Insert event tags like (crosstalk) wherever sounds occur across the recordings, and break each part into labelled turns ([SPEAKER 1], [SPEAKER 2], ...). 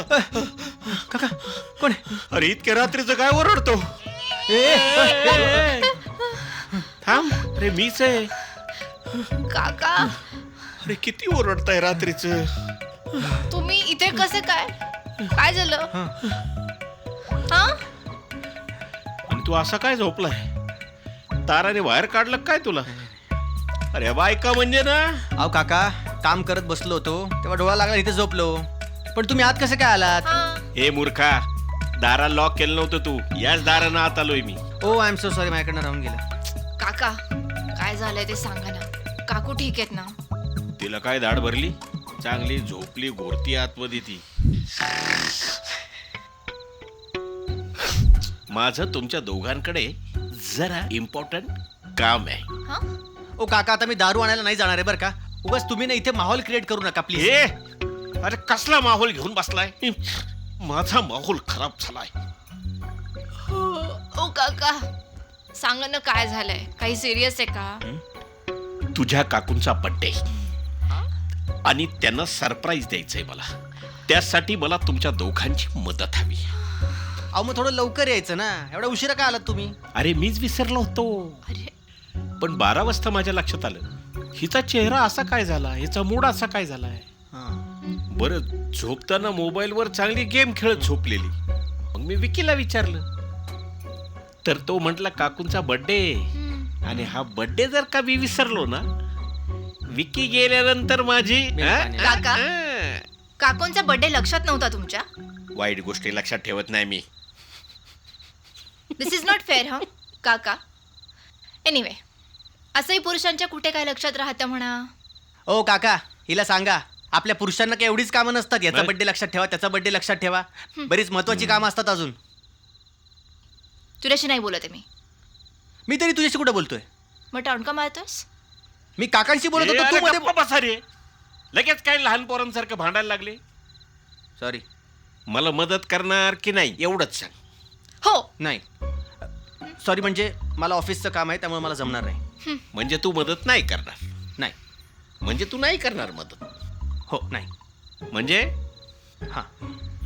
[SPEAKER 1] काका कोण आहे?
[SPEAKER 2] अरे इतक्या रात्रीचं काय ओरडतो?
[SPEAKER 1] ए, ए, ए, ए.
[SPEAKER 2] थांब अरे मीच आहे.
[SPEAKER 3] काका.
[SPEAKER 2] अरे किती ओरडताय रात्रीचं?
[SPEAKER 3] तुम्ही इथे कसे काय? काय झालं? हा.
[SPEAKER 2] आणि तू असा काय झोपलाय? ताराने बाहेर काढलं काय तुला? अरे बायका म्हणजे ना?
[SPEAKER 1] अहो काका काम करत बसलो होतो तेव्हा डोळा लागला इथे झोपलो. पण तुम्ही आत कसे काय आलात?
[SPEAKER 3] हा.
[SPEAKER 2] मूर्खा दारा लॉक केलं नव्हतं तू. याच दारानं आत आलोय मी.
[SPEAKER 1] Oh I am so sorry माझ्याकडनं राहून गेलं.
[SPEAKER 3] काका काय झालंय ते सांगा ना. काकू ठीक आहेत ना?
[SPEAKER 2] तिला काय दाढ भरली? चांगली झोपली घोरती आतमध्ये ती. माझं तुमच्या दोघांकडे जरा इम्पॉर्टंट काम आहे.
[SPEAKER 3] हा?
[SPEAKER 1] ओ काका आता मी दारू आणायला नाही जाणार आहे बरं का? उगाच तुम्ही ना इथे माहोल क्रिएट करू नका प्लीज
[SPEAKER 2] हे! अरे कसला माहोल घेऊन बसलाय? माझा माहोल खराब झालाय.
[SPEAKER 3] ओ काका. सांगा ना काय झालंय? काही सिरियस आहे का?
[SPEAKER 2] तुझ्या काकूंचा बड्डे आणि त्यांना सरप्राईज द्यायचंय मला. त्यासाठी मला तुमच्या दोघांची मदत हवी.
[SPEAKER 1] अहो मग थोडं लवकर यायचं ना. एवढा उशिरा का आलात तुम्ही?
[SPEAKER 2] अरे मीच विसरलो होतो.
[SPEAKER 3] अरे.
[SPEAKER 2] पण बारा वाजता माझ्या लक्षात आलं. हिचा चेहरा असा काय झाला? हिचा मूड असा काय झालाय?
[SPEAKER 1] हां.
[SPEAKER 2] बरं झोपताना मोबाईलवर चांगली गेम खेळत झोपलेली. मग मी विकीला विचारलं. तर तो म्हटला काकूंचा बर्थडे
[SPEAKER 3] हम्म.
[SPEAKER 2] आणि हा बर्थडे जर का मी विसरलो ना विकी गेल्यानंतर माझी
[SPEAKER 3] काका? काकूंचा बर्थडे लक्षात नव्हता तुमच्या?
[SPEAKER 2] वाईट गोष्टी लक्षात ठेवत नाही मी.
[SPEAKER 3] दिस इज नॉट फेअर हा काका. एनिवे असंही पुरुषांच्या कुठे काय लक्षात राहतं म्हणा?
[SPEAKER 1] ओ काका हिला सांगा. आपल्या पुरुषांना काही एवढीच कामं नसतात. याचा
[SPEAKER 2] नाही.
[SPEAKER 1] बड्डे लक्षात ठेवा त्याचा बड्डे लक्षात ठेवा. बरीच महत्वाची कामं असतात अजून.
[SPEAKER 3] तुझ्याशी नाही बोलत आहे मी.
[SPEAKER 1] मी तरी तुझ्याशी कुठे बोलतोय?
[SPEAKER 3] मग टाउनका मारतोस
[SPEAKER 1] मी काकांशी बोलत
[SPEAKER 2] ए,
[SPEAKER 1] होतो
[SPEAKER 2] अरे
[SPEAKER 1] तू मध्ये
[SPEAKER 2] गप्प बसा रे. लगेच काय लहान पोरांसारखं भांडायला लागले?
[SPEAKER 1] सॉरी
[SPEAKER 2] मला मदत करणार की नाही एवढंच सांग.
[SPEAKER 3] हो.
[SPEAKER 1] नाही. सॉरी म्हणजे मला ऑफिसचं काम आहे त्यामुळे मला जमणार नाही.
[SPEAKER 2] म्हणजे तू मदत नाही करणार.
[SPEAKER 1] नाही.
[SPEAKER 2] म्हणजे तू नाही करणार मदत.
[SPEAKER 1] हो नाही.
[SPEAKER 2] म्हणजे?
[SPEAKER 1] हां.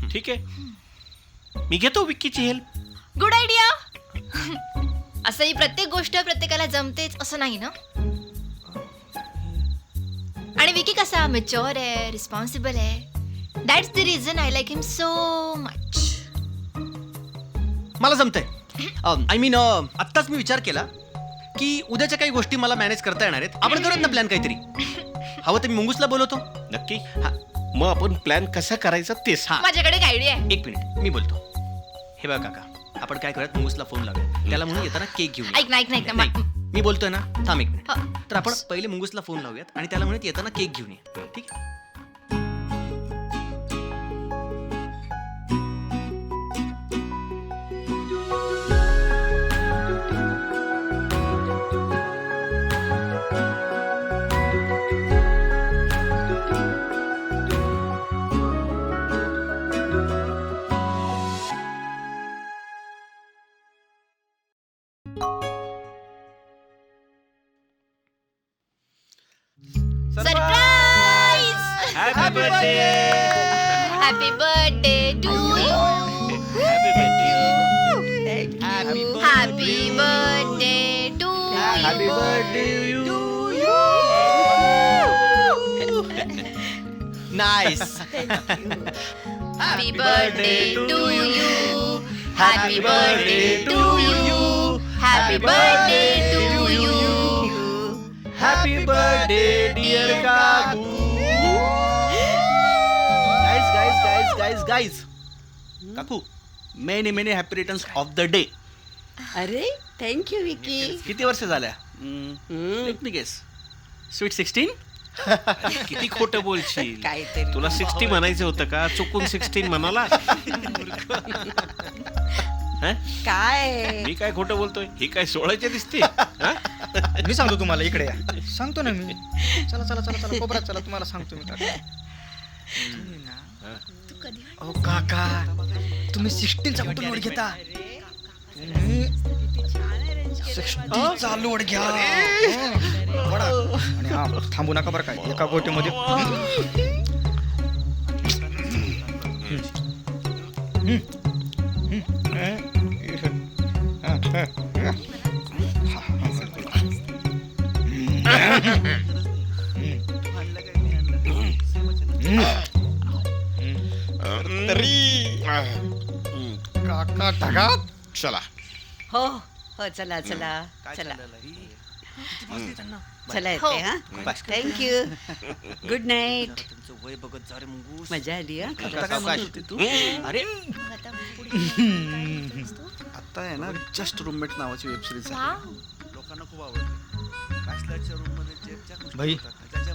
[SPEAKER 2] ठीक आहे. मी घेतो विक्कीची हेल्प
[SPEAKER 3] गुड आयडिया असंही प्रत्येक गोष्ट प्रत्येकाला जमतेच असं नाही ना? आणि विकी कसा? मेच्युअर आहे रिस्पॉन्सिबल आहे. That's the reason I like him so much
[SPEAKER 1] मला जमतंय. (clears throat) आय मीन आत्ताच मी विचार केला की उद्याच्या काही गोष्टी मला मॅनेज करता येणार आहेत. आपण करूयात ना प्लॅन काहीतरी? (laughs) हवं तर मी मुंगूसला बोलवतो.
[SPEAKER 2] नक्की?
[SPEAKER 1] हा
[SPEAKER 2] मग आपण प्लॅन कसा करायचा ते सांग
[SPEAKER 3] माझ्याकडे एक आयडिया आहे.
[SPEAKER 1] एक मिनिट मी बोलतो. हे बघा काका आपण काय करूयात? मुंगूसला फोन लावूया त्याला म्हणून येताना केक घेऊन.
[SPEAKER 3] ऐक ना ऐक ना ऐक ना
[SPEAKER 1] नाही,
[SPEAKER 3] मा-
[SPEAKER 1] मी बोलतोय ना थांब एक मिनिट
[SPEAKER 3] हा.
[SPEAKER 1] तर आपण पहिले मुंगूसला फोन लावूयात आणि त्याला म्हणत येताना केक घेऊन ये. ठीक आहे?
[SPEAKER 2] Happy birthday
[SPEAKER 3] to you
[SPEAKER 2] happy birthday
[SPEAKER 3] to you happy birthday to you happy birthday
[SPEAKER 1] dear काकू guys guys guys guys guys काकू many many happy returns of the day
[SPEAKER 4] अरे थँक्यू विकी
[SPEAKER 1] किती वर्ष झाल्या? Let me guess sweet sixteen
[SPEAKER 2] किती खोटं बोलशील.
[SPEAKER 4] काहीतरी.
[SPEAKER 2] तुला सिक्स्टी म्हणायचं होतं का? चुकून सिक्स्टीन म्हणाला. हं?
[SPEAKER 4] काय?
[SPEAKER 2] मी काय खोटं बोलतोय? ही काय सोळाचे दिसते? हं?
[SPEAKER 5] मी सांगतो तुम्हाला इकडे या. सांगतो ना मी. चला चला चला चला कोपऱ्यात चला तुम्हाला सांगतो मी टाका. अहो काका तुम्ही सिक्स्टीनचा कुठून लोड घेता? तुम्ही लोड घ्या हं. वडा. आणि हा थांबू नका बरं काय एका गोटीमध्ये तरी काका ढगात
[SPEAKER 2] चला
[SPEAKER 4] हो हो चला चला चला. चला
[SPEAKER 3] हो.
[SPEAKER 4] येते हा? थँक्यू गुड नाईट
[SPEAKER 1] तुमचं वय बघत जा रे मुंगूस.
[SPEAKER 4] मजा आली हा?
[SPEAKER 1] आता काय म्हणत होती तू? अरे.
[SPEAKER 3] आता
[SPEAKER 6] आहे ना जस्ट रूममेट नावाची वेब सिरीज. लोकांना खूप आवडते. रूममध्ये
[SPEAKER 5] भाई.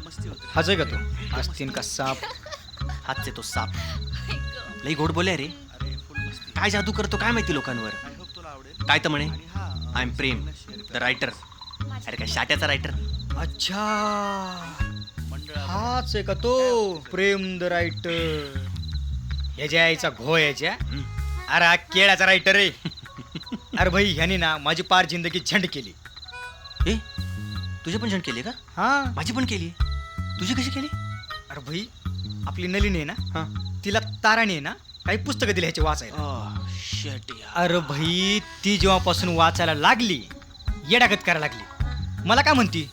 [SPEAKER 6] मस्ती होते.
[SPEAKER 5] हाच आहे का तो आस्तीन का साप?
[SPEAKER 1] हातचे तो साप. लई गोड बोले रे. काय जादू करतो काय माहिती लोकांवर? काय तर म्हणे. I am Prem the writer अरे काय शाट्याचा रायटर
[SPEAKER 5] अच्छा. हाच आहे का तो? प्रेम द रायटर ह्याच्या आईचा घो याच्या अरे हा केळाचा रायटर रे अरे भाई ह्याने ना माझी पार जिंदगी झंड केली.
[SPEAKER 1] ए तुझे पण जण केले का?
[SPEAKER 5] हा.
[SPEAKER 1] माझी पण केली. तुझी कशी केली?
[SPEAKER 5] अरे भाई आपली नलिनी आहे ना?
[SPEAKER 1] हा.
[SPEAKER 5] तिला ताराणी आहे ना? काही पुस्तकं दिली ह्याची वाचायला.
[SPEAKER 1] शेट
[SPEAKER 5] अरे भाई ती जेव्हापासून वाचायला लागली येडागत करायला लागली. मला काय म्हणती?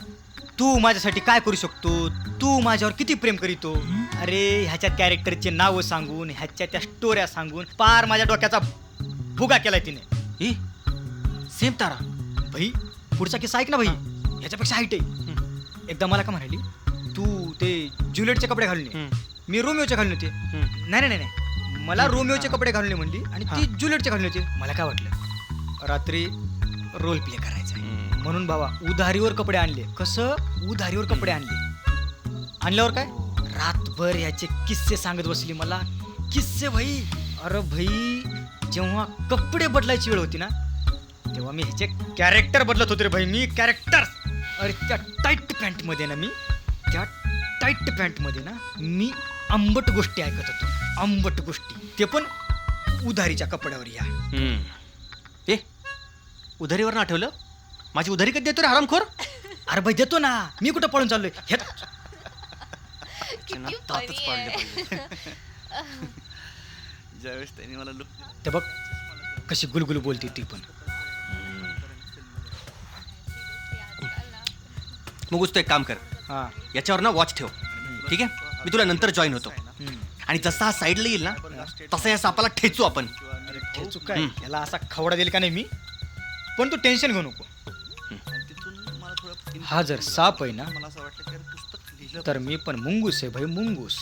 [SPEAKER 5] तू माझ्यासाठी काय करू शकतो? तू माझ्यावर किती प्रेम करीतो? अरे ह्याच्या कॅरेक्टरचे नावं सांगून ह्याच्या त्या स्टोऱ्या सांगून पार माझ्या डोक्याचा भुगा केलाय तिने.
[SPEAKER 1] ए सेम तारा.
[SPEAKER 5] भाई पुढचा किस्सा ऐक ना भाई. ह्याच्यापेक्षा हाईट आहे. एकदा मला काय म्हणाली तू ते ज्युलेटचे कपडे घालून ये.
[SPEAKER 1] हम्म.
[SPEAKER 5] मी रोमिओचे घालून होते
[SPEAKER 1] हम्म.
[SPEAKER 5] नाही नाही नाही, नाही. मला रोमिओचे कपडे घालून ये म्हणली आणि ती ज्युलेटचे घालून होते मला काय वाटलं? रात्री रोल प्ले करायचा.
[SPEAKER 1] हम्म.
[SPEAKER 5] म्हणून भावा उधारीवर कपडे आणले. कसं? उधारीवर कपडे आणले. आणल्यावर काय? रातभर याचे किस्से सांगत बसली मला. किस्से भाई. अरे भाई जेव्हा कपडे बदलायची वेळ होती ना तेव्हा मी ह्याचे कॅरेक्टर बदलत होते रे भाई. मी कॅरेक्टर अरे त्या टाईट पॅन्टमध्ये ना मी त्या टाईट पॅन्टमध्ये ना मी आंबट गोष्टी ऐकत होतो. आंबट गोष्टी. ते पण उधारीच्या कपड्यावर या.
[SPEAKER 1] हम्म. ए उधारीवर ना आठवलं माझी उधारी कधी देतो रे हरामखोर? (laughs)
[SPEAKER 5] अरे भाई देतो ना. मी कुठं पळून चाललोय? हे (laughs)
[SPEAKER 3] किती
[SPEAKER 1] दातच
[SPEAKER 3] funny
[SPEAKER 1] पाडले
[SPEAKER 3] आहे. (laughs)
[SPEAKER 6] ज्यावेळेस त्यांनी मला लुक
[SPEAKER 5] ते बघ कशी गुलगुल बोलते ती पण.
[SPEAKER 1] मग तू एक काम कर.
[SPEAKER 5] हा.
[SPEAKER 1] याच्यावर ना वॉच ठेव. ठीक आहे? मी तुला नंतर जॉईन होतो.
[SPEAKER 5] हम्म.
[SPEAKER 1] आणि जसा हा साईडला येईल ना तसा या सापाला ठेचू आपण.
[SPEAKER 5] अरे ठेचू काय? याला असा खवडा देईल का नाही मी? पण तू टेन्शन घेऊ नको.
[SPEAKER 6] तिथून मला थोडं
[SPEAKER 5] हा जर साप आहे ना
[SPEAKER 6] मला असं वाटलं की अरे पुस्तक लिहिलं
[SPEAKER 5] तर मी पण मुंगूस आहे भाई मुंगूस.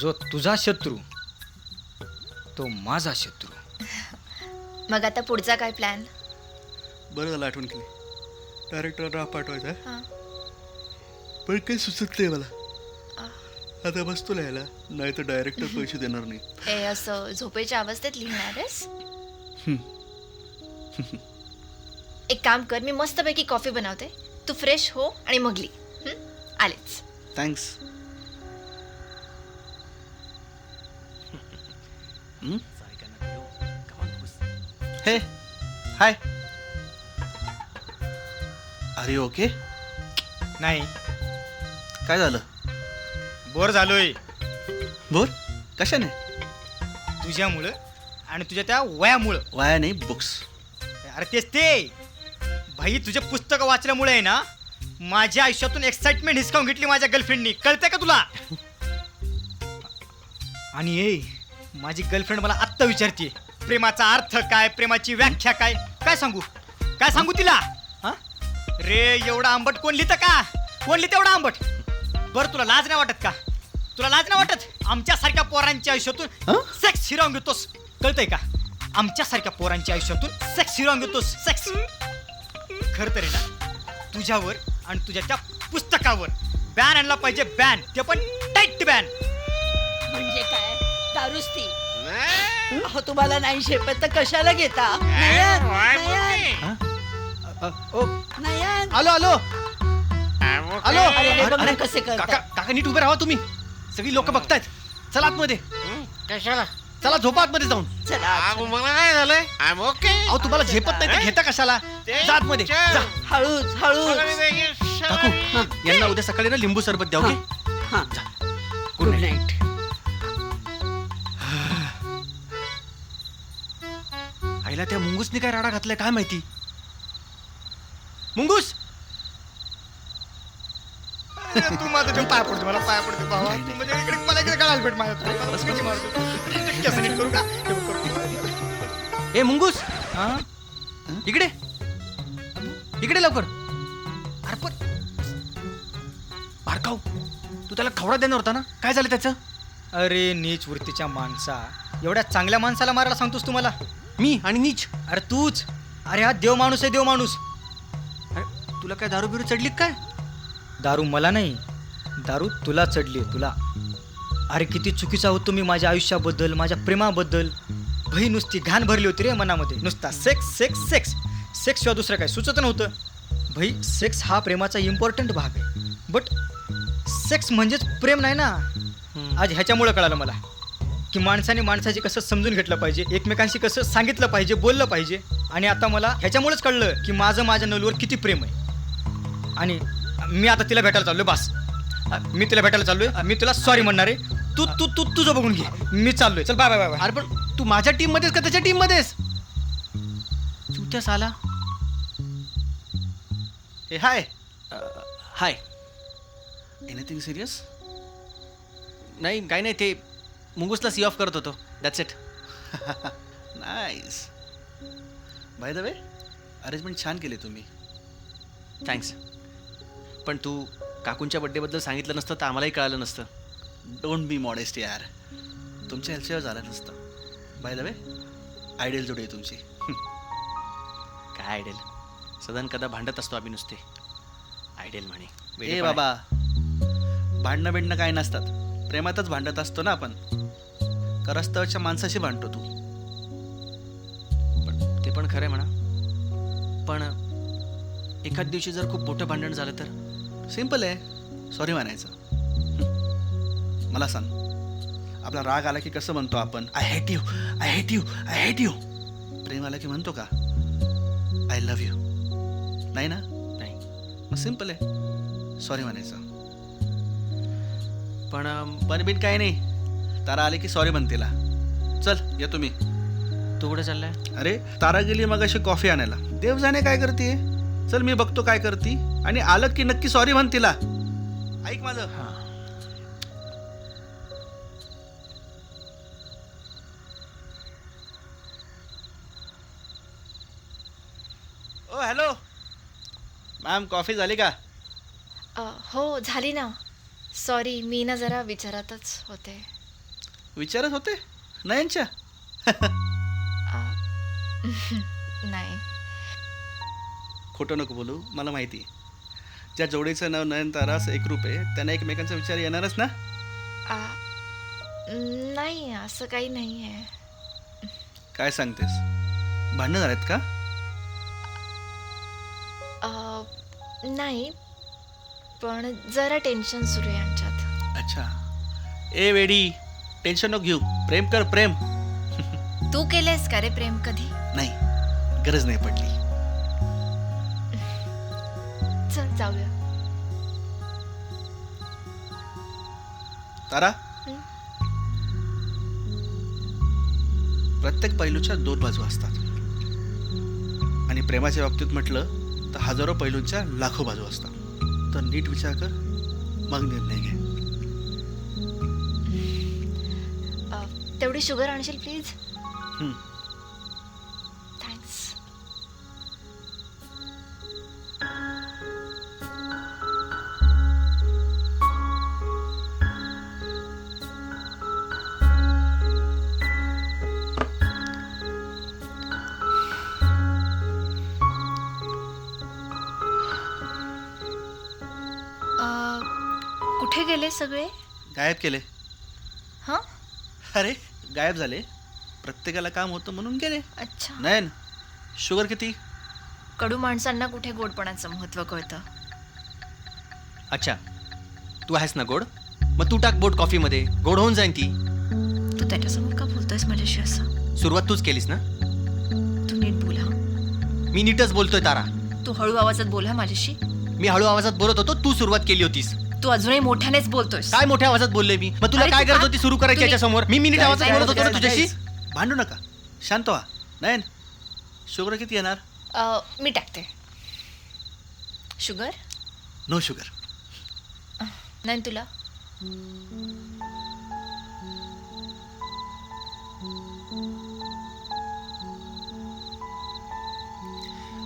[SPEAKER 5] जो तुझा शत्रू तो माझा शत्रू.
[SPEAKER 3] मग आता पुढचा काय प्लॅन
[SPEAKER 6] बरं झालं आठवण केली. डायरेक्टर राह पाठवायचा
[SPEAKER 3] हा.
[SPEAKER 6] पण काही सुचत नाही मला. आता बसतो लिहायला. नाही तर डायरेक्टर पैसे देणार नाही.
[SPEAKER 3] ए असं झोपेच्या अवस्थेत लिहिणार आहेस? एक काम कर मी मस्तपैकी कॉफी बनवते. तू फ्रेश हो आणि मग लिही हं? आलेच.
[SPEAKER 6] थँक्स हे हाय अरे ओके
[SPEAKER 5] नाही.
[SPEAKER 6] काय झालं?
[SPEAKER 5] बोर झालोय.
[SPEAKER 6] बोल कशाने?
[SPEAKER 5] तुझ्यामुळं आणि तुझ्या त्या वयामुळं.
[SPEAKER 6] वाया नाही बुक्स.
[SPEAKER 5] अरे तेच ते. भाई तुझे पुस्तक वाचल्यामुळे आहे ना माझ्या आयुष्यातून एक्साइटमेंट हिसकावून घेतली माझ्या गर्लफ्रेंडनी कळतंय का तुला? आणि ए माझी गर्लफ्रेंड मला आत्ता विचारते प्रेमाचा अर्थ काय प्रेमाची व्याख्या काय? काय सांगू? काय सांगू तिला? हा? रे एवढा आंबट कोण लिहितं का? कोण लिहितं एवढा आंबट? बरं तुला लाज नाही वाटत का? तुला लाज नाही वाटत? आमच्यासारख्या पोरांच्या आयुष्यातून सेक्स हिरावून घेतोस. कळतंय का? आमच्यासारख्या पोरांच्या आयुष्यातून सेक्स हिरावून घेतोस. सेक्स खरं तर आहे ना तुझ्यावर आणि तुझ्या त्या पुस्तकावर बॅन आणला पाहिजे बॅन ते पण टाईट बॅन
[SPEAKER 4] म्हणजे काय? दारूच ती अहो तुम्हाला नाही शेपत तर कशाला घेता? नयन, नयन.
[SPEAKER 1] आलो आलो. आलो
[SPEAKER 4] अरे हे बघ ना
[SPEAKER 1] अरे,
[SPEAKER 4] कसे
[SPEAKER 1] काका
[SPEAKER 4] करतात
[SPEAKER 1] काका नीट उभे राहा तुम्ही. सगळी लोक बघतायत. चला आतमध्ये.
[SPEAKER 2] कशाला?
[SPEAKER 1] चला झोपा आतमध्ये जाऊन.
[SPEAKER 4] चला.
[SPEAKER 2] मला काय झालंय? आय एम ओके
[SPEAKER 1] अहो तुम्हाला झेपत नाही ते घेता कशाला? जा आतमध्ये. जा.
[SPEAKER 4] हळूच हळूच.
[SPEAKER 1] काकू यांना उद्या सकाळी ना लिंबू सरबत द्या ओके?
[SPEAKER 4] हा
[SPEAKER 1] जा.
[SPEAKER 4] गुड नाईट
[SPEAKER 1] आईला त्या मुंगूसने काय राडा घातलाय काय माहिती? मुंगूस!
[SPEAKER 5] तू माझा जीव पाय पडतो मला पाय पडतो भावा तू म्हणजे इकडे मला इकडे कळायला भेट माझ्या तू मला मिठी मारतो. केस नीट करू का? हे करू.
[SPEAKER 1] ए मुंगूस.
[SPEAKER 5] हा?
[SPEAKER 1] इकडे. इकडे लवकर.
[SPEAKER 5] अरे पण
[SPEAKER 1] बारकाव तू त्याला खवडा देणार होता ना? काय झालं त्याचं?
[SPEAKER 5] अरे नीच वृत्तीच्या माणसा. एवढ्या चांगल्या माणसाला मारायला सांगतोस तू मला?
[SPEAKER 1] मी आणि नीच?
[SPEAKER 5] अरे तूच. अरे हा देव माणूस आहे देव माणूस.
[SPEAKER 1] अरे तुला काय दारू बिरू चढली का काय?
[SPEAKER 5] दारू मला नाही दारू तुला चढली तुला. अरे किती चुकीचा होतो मी माझ्या आयुष्याबद्दल माझ्या प्रेमाबद्दल. भई नुसती घाण भरली होती रे मनामध्ये. नुसता सेक्स सेक्स सेक्स सेक्स शिवाय दुसरं काय? सुचत नव्हतं. भई सेक्स हा प्रेमाचा इम्पॉर्टंट भाग आहे. बट सेक्स म्हणजेच प्रेम नाही ना? आज ह्याच्यामुळं कळालं मला. की माणसाने माणसाचे कसं समजून घेतलं पाहिजे एकमेकांशी कसं सांगितलं पाहिजे बोललं पाहिजे. आणि आता मला ह्याच्यामुळेच कळलं की माझं माझ्या नलूवर किती प्रेम आहे. आणि मी आता तिला भेटायला चाललोय बस. मी तिला भेटायला चाललोय. मी तुला सॉरी म्हणणार आहे. तू तू तू तुझं बघून घे. मी चाललोय. चल बाय बाय बाय बाय
[SPEAKER 1] अरे पण तू माझ्या टीम मध्येस का त्याच्या टीम मध्येस चुत्या साला.
[SPEAKER 6] हे हाय
[SPEAKER 1] हाय
[SPEAKER 6] एनिथिंग सिरियस
[SPEAKER 1] नाही काही नाही. ते मुंगूसला सी ऑफ करत होतो. That's it
[SPEAKER 6] nice by the way arrangement छान केले तुम्ही.
[SPEAKER 1] थँक्स पण तू काकूंच्या बड्डेबद्दल सांगितलं नसतं तर आम्हालाही कळालं नसतं.
[SPEAKER 6] डोंट बी मॉडेस्ट यार. तुमच्या ह्याच्यावर झालं नसतं. बाय द वे आयडियल जोडी आहे तुमची. (laughs)
[SPEAKER 1] काय आयडेल सदन कदा भांडत असतो आम्ही नुसते. आयडेल म्हणे.
[SPEAKER 6] ए. बाबा. भांडणं बिंडणं काय नसतात. प्रेमातच भांडत असतो ना आपण. करस्तवच्या माणसाशी भांडतो तू.
[SPEAKER 1] पण ते पण खरं आहे म्हणा. पण एखाद दिवशी जर खूप मोठं भांडण झालं तर?
[SPEAKER 6] सिंपल आहे. सॉरी म्हणायचं. मला सांग. आपला राग आला की कसं म्हणतो आपण? I hate you I hate you I hate you प्रेम आला की म्हणतो का? आय लव्ह यू नाही ना?
[SPEAKER 1] नाही.
[SPEAKER 6] मग सिंपल आहे. सॉरी म्हणायचं.
[SPEAKER 1] पण अं,
[SPEAKER 6] पण बिन काही नाही. तारा आले की सॉरी म्हणतेला चल या तुम्ही
[SPEAKER 1] तू कुठे चाललाय?
[SPEAKER 6] अरे तारा गेली मग अशी कॉफी आणायला. देव जाणे काय करते चल मी बघतो काय करती. आणि आलं की नक्की सॉरी म्हण तिला. ऐक माझं. ओ हॅलो मॅम कॉफी झाली का?
[SPEAKER 3] अ, हो झाली ना. सॉरी मी ना जरा विचारातच होते.
[SPEAKER 6] विचारत होते? नयनच्या? (laughs)
[SPEAKER 3] अ, (laughs) नाही.
[SPEAKER 6] खोटं नको बोलू मला माहिती ज्या जोडीचं नाव नयनतारास एकरूप आहे त्यांना एकमेकांचा विचार येणारच ना?
[SPEAKER 3] नाही असं काही नाही आहे.
[SPEAKER 6] काय सांगतेस? भांडणं झालेत का?
[SPEAKER 3] नाही पण जरा टेन्शन सुरू आहे आमच्यात.
[SPEAKER 6] अच्छा. ए वेडी टेन्शन नको घेऊ. प्रेम कर प्रेम.
[SPEAKER 3] तू केलेस का रे प्रेम कधी?
[SPEAKER 6] नाही गरज नाही पडली.
[SPEAKER 3] जाऊया.
[SPEAKER 6] तारा? प्रत्येक पैलूच्या दोन बाजू असतात. आणि प्रेमाच्या बाबतीत म्हटलं तर हजारो पैलूंच्या लाखो बाजू असतात. तर नीट विचार कर मग निर्णय घे.
[SPEAKER 3] तेवढी शुगर आणशील प्लीज?
[SPEAKER 6] गायब केले.
[SPEAKER 3] हां?
[SPEAKER 6] अरे गायब झाले. प्रत्येकाला काम होतं म्हणून गेले.
[SPEAKER 3] अच्छा.
[SPEAKER 6] नयन शुगर किती?
[SPEAKER 3] कडू माणसांना कुठे गोडपणाचं महत्त्व कळतं?
[SPEAKER 1] अच्छा. तू आहेस ना गोड? मग तू टाक बोट कॉफीमध्ये. गोड होऊन जाईन ती.
[SPEAKER 3] तू त्याच्यासमोर का बोलतोयस माझ्याशी असं?
[SPEAKER 1] सुरुवात तूच केलीस ना?
[SPEAKER 3] तू नीट बोल हा.
[SPEAKER 1] मी नीटच बोलतोय तारा.
[SPEAKER 3] तू हळू आवाजात बोल हा माझ्याशी.
[SPEAKER 1] मी हळू आवाजात बोलत होतो तू सुरुवात केली होतीस.
[SPEAKER 3] तू अजूनही मोठ्यानेच बोलतोयस.
[SPEAKER 1] काय मोठ्या आवाजात बोलले मी? मग तुला
[SPEAKER 3] अरे
[SPEAKER 1] काय
[SPEAKER 3] तू
[SPEAKER 1] गरज
[SPEAKER 3] का-
[SPEAKER 1] होती सुरू करायची
[SPEAKER 3] तुम्ही-
[SPEAKER 1] याच्या समोर मी मिनिट आवाजात
[SPEAKER 3] काय
[SPEAKER 1] बोलत होतो ना
[SPEAKER 3] बोलतोय?
[SPEAKER 1] तुझ्याशी?
[SPEAKER 6] भांडू नका. शांत व्हा. नयन शुगर किती येणार?
[SPEAKER 3] अ, मी टाकते. शुगर?
[SPEAKER 6] नो शुगर
[SPEAKER 3] नाही तुला?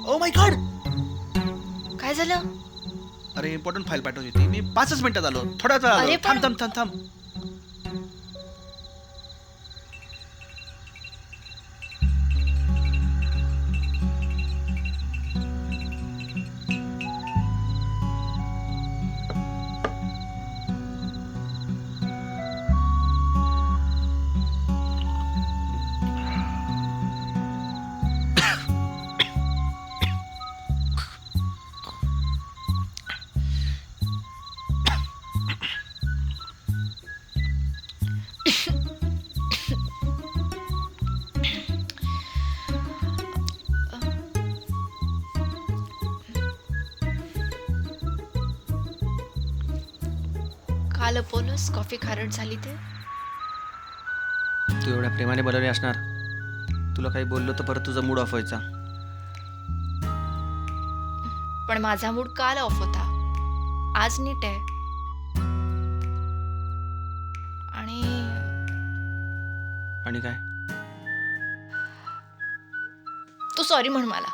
[SPEAKER 6] ओ माय गॉड
[SPEAKER 3] काय झालं?
[SPEAKER 6] अरे इम्पॉर्टंट फाईल पाठवली होती. मी पाचच मिनिटात आलो थोड्याच वेळा आलो
[SPEAKER 3] अरे
[SPEAKER 6] थांब
[SPEAKER 3] पण-
[SPEAKER 6] थांब थांब थांब.
[SPEAKER 3] अपोलोस कॉफी खारट झाली ते.
[SPEAKER 1] तू एवढ्या प्रेमाने बोलवले असणार. तुला काही बोललो तर परत तुझा मूड ऑफ व्हायचा.
[SPEAKER 3] पण माझा मूड काल ऑफ होता. आज नीट आहे. आणि
[SPEAKER 1] आणि काय?
[SPEAKER 3] तू सॉरी म्हण मला.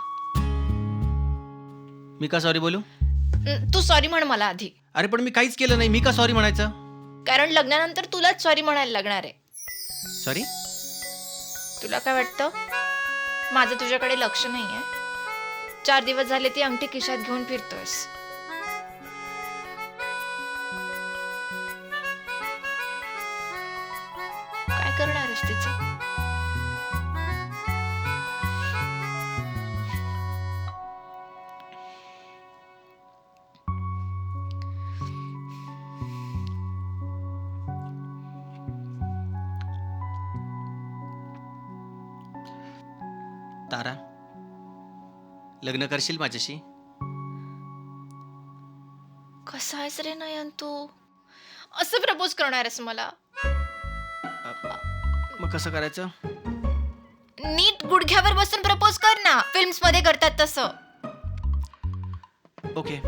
[SPEAKER 1] मी का सॉरी बोलू?
[SPEAKER 3] न, तू सॉरी म्हण मला आधी.
[SPEAKER 1] अरे पण मी काहीच केलं नाही. मी का सॉरी म्हणायचं?
[SPEAKER 3] कारण लग्नानंतर तुलाच सॉरी म्हणायला लागणार आहे.
[SPEAKER 1] सॉरी
[SPEAKER 3] तुला काय वाटतं? माझं तुझ्याकडे लक्ष नाहीये. चार दिवस झाले ती अंगठी खिशात घेऊन फिरतोयस.
[SPEAKER 1] तारा. लग्न करशील माझ्याशी?
[SPEAKER 3] कसा आहेस रे नयन तू? असं प्रपोज करणार आहेस मला.
[SPEAKER 1] मग कसं करायचं?
[SPEAKER 3] नीट गुडघ्यावर बसून प्रपोज कर ना. फिल्म्समध्ये करतात तसं.
[SPEAKER 1] Okay.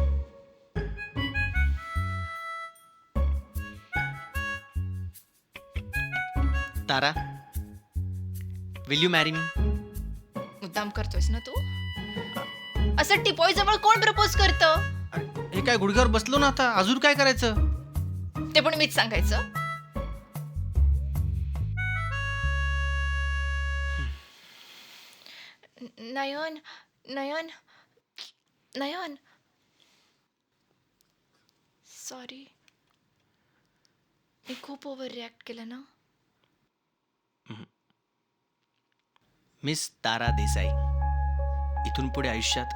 [SPEAKER 1] Tara will you marry me
[SPEAKER 3] मुद्दाम करतोयस ना तू? असं टिपॉई जवळ कोण प्रपोज करतं?
[SPEAKER 1] हे काय गुडघ्यावर बसलो ना आता? अजून काय करायचं?
[SPEAKER 3] ते पण मीच सांगायचं. नयन नयन नयन. सॉरी मी खूप ओव्हर रिॲक्ट केलं ना.
[SPEAKER 1] मिस तारा देसाई. इथून पुढे आयुष्यात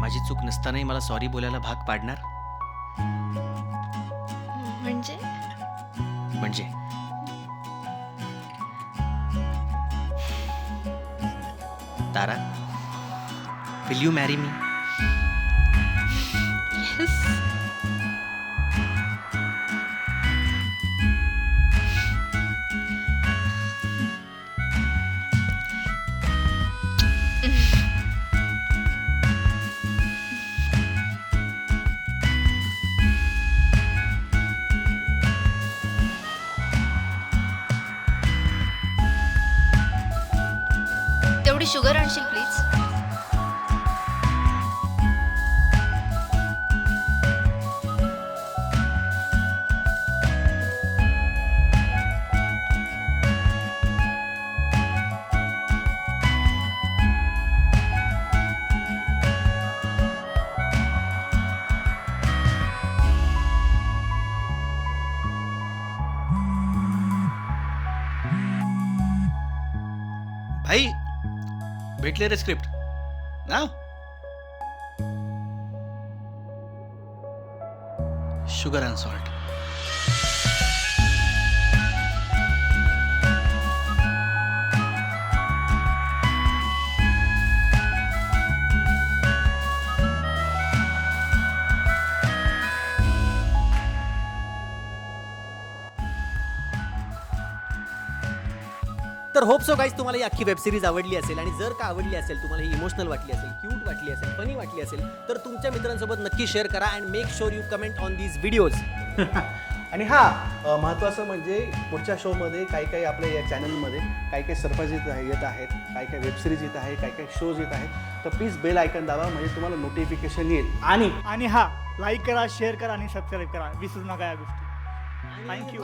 [SPEAKER 1] माझी चूक नसतानाही मला सॉरी बोलायला भाग पाडणार?
[SPEAKER 3] म्हणजे?
[SPEAKER 1] म्हणजे? Tara will you marry me
[SPEAKER 3] तेवढी
[SPEAKER 6] भेटले रे स्क्रिप्ट नाव शुगर अँड सॉल्ट
[SPEAKER 1] तर होप सो गाईज तुम्हाला ही अख्खी वेब सिरीज आवडली असेल आणि जर का आवडली असेल तुम्हाला ही इमोशनल वाटली असेल क्यूट वाटली असेल फनी वाटली असेल तर तुमच्या मित्रांसोबत नक्की शेअर करा and make sure you comment on these videos
[SPEAKER 6] आणि हा महत्त्वाचं म्हणजे पुढच्या शोमध्ये काही काही आपल्या या चॅनलमध्ये काही काही सरप्राईज येत आहे येत आहेत काही काही वेबसिरीज येत आहे काही काही शोज येत आहेत. तर प्लीज बेल आयकन दाबा म्हणजे तुम्हाला नोटिफिकेशन येईल. आणि
[SPEAKER 7] आणि हा लाईक करा शेअर करा आणि सबस्क्राईब करा. विसरू नका या गोष्टी. थँक्यू